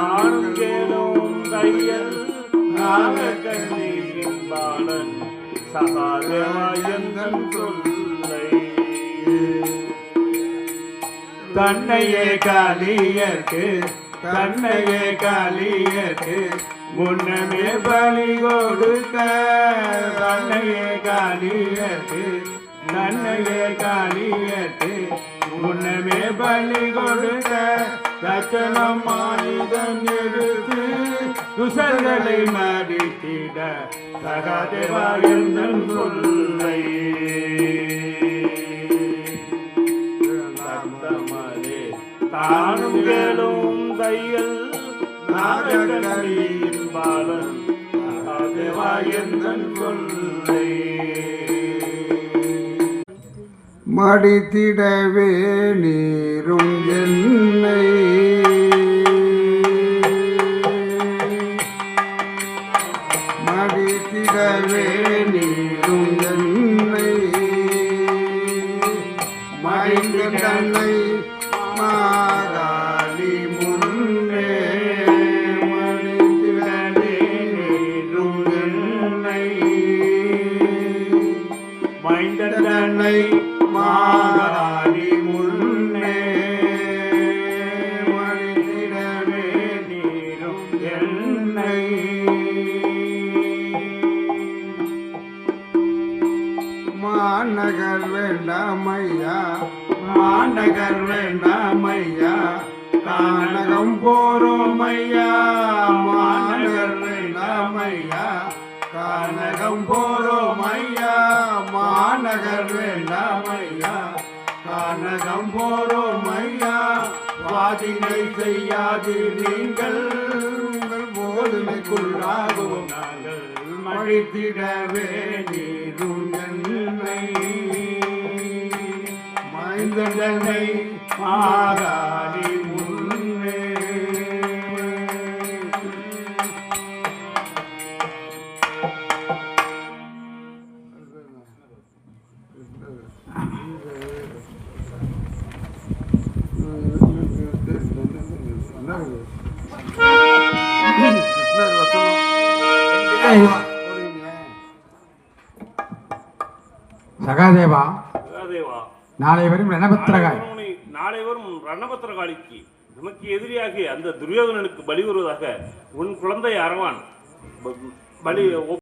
நான்கேனும் தையல் நாக கண்ணீரின் பாலன் சகாதேவாயந்தன் சொல்லை. தன்னையே காலியற்கு தன்னையே காலியற்கு முன்னமே பலி கொடுக்க. தன்னையே காலியற்கு தன்னையே காலியற்கு முன்னமே பலி கொடுக்க. தச்சனம் மானிதன் எடுத்து துசர்களை மறித்திட சகாதேவா சொல்லை சத்தமதே தானும் கேளும் தையல் நாகக்கண்ணியின் பாலன் சகாதேவா சொல்லை மடித்திடவே நீரும் மடித்திடவே நீரும் என்னை மறைந்த தன்னை மாகாளி முன்னே மடித்திடவே நீரும் என்னை மைந்தனை மாகாடி மாநகர் வேண்டாமையா? மாநகர் வேண்டாமையா? கானகம் போறோம் ஐயா மாநகர் வேண்டாமையா? கானகம் போறோம் ஐயா மாநகர் வேண்டாமையா? கானகம் போறோம் ஐயா வாதினை செய்யாது நீங்கள். உங்கள் போதுமைக்குள்ளாகும் நாங்கள் மழித்திடவே நீரும் மைந்தனை மாறாடி முன்னே சகாதேவா சகாதேவா நாளை வரும் ரணபத்திரகாய் நாளை வரும் ரணபத்திரகாளிக்கு நமக்கு எதிரியாக அந்த துரியோதனனுக்கு பலி வருவதாக உன் குழந்தை அரவான். பலி